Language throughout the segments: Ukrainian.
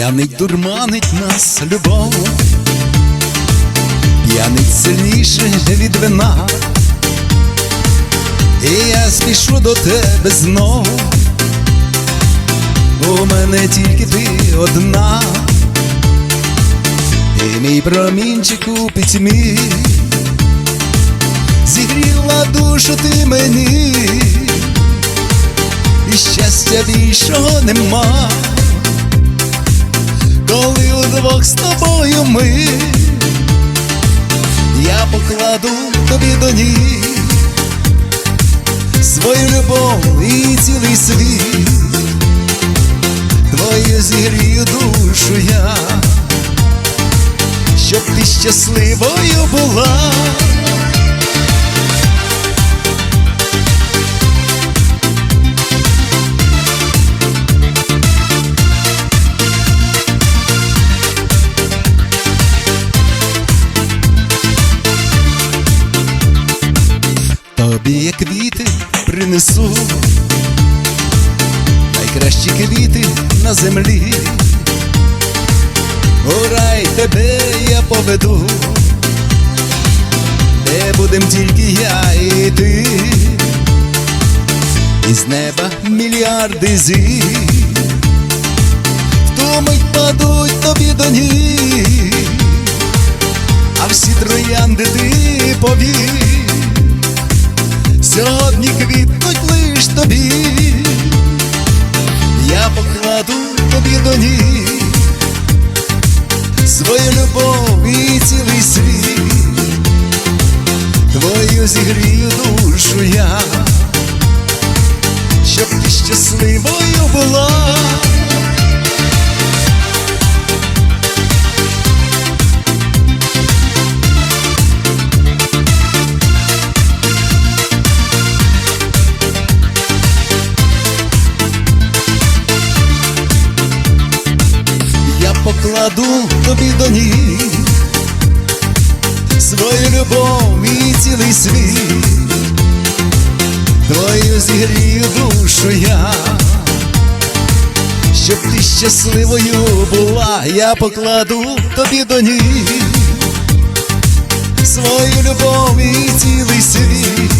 П'яний дурманить нас любов, п'янить сильніше від вина, і я спішу до тебе знов. У мене тільки ти одна, і мій промінчик у пітьмі. Зігріла душу ти мені, і щастя більшого нема, коли удвох з тобою ми, я покладу тобі до ніг свою любов і цілий світ, твою зігрію душу я, щоб ти щасливою була. Я квіти принесу, найкращі квіти на землі, у тебе я поведу, де будем тільки я і ти, із неба мільярди зір, в мить падуть тобі до ніг, а всі троянди ти повір. Сьогодні квітнуть лиш тобі, я покладу тобі до ніг свою любов і цілий світ, твою зігрію душу я, щоб ти щасливою була. Покладу тобі до ніг свою любов і цілий світ, твою зігрію душу я, щоб ти щасливою була, я покладу тобі до ніг свою любов і цілий світ,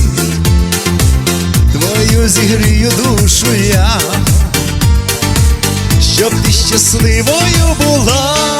твою зігрію душу я щоб ти щасливою була.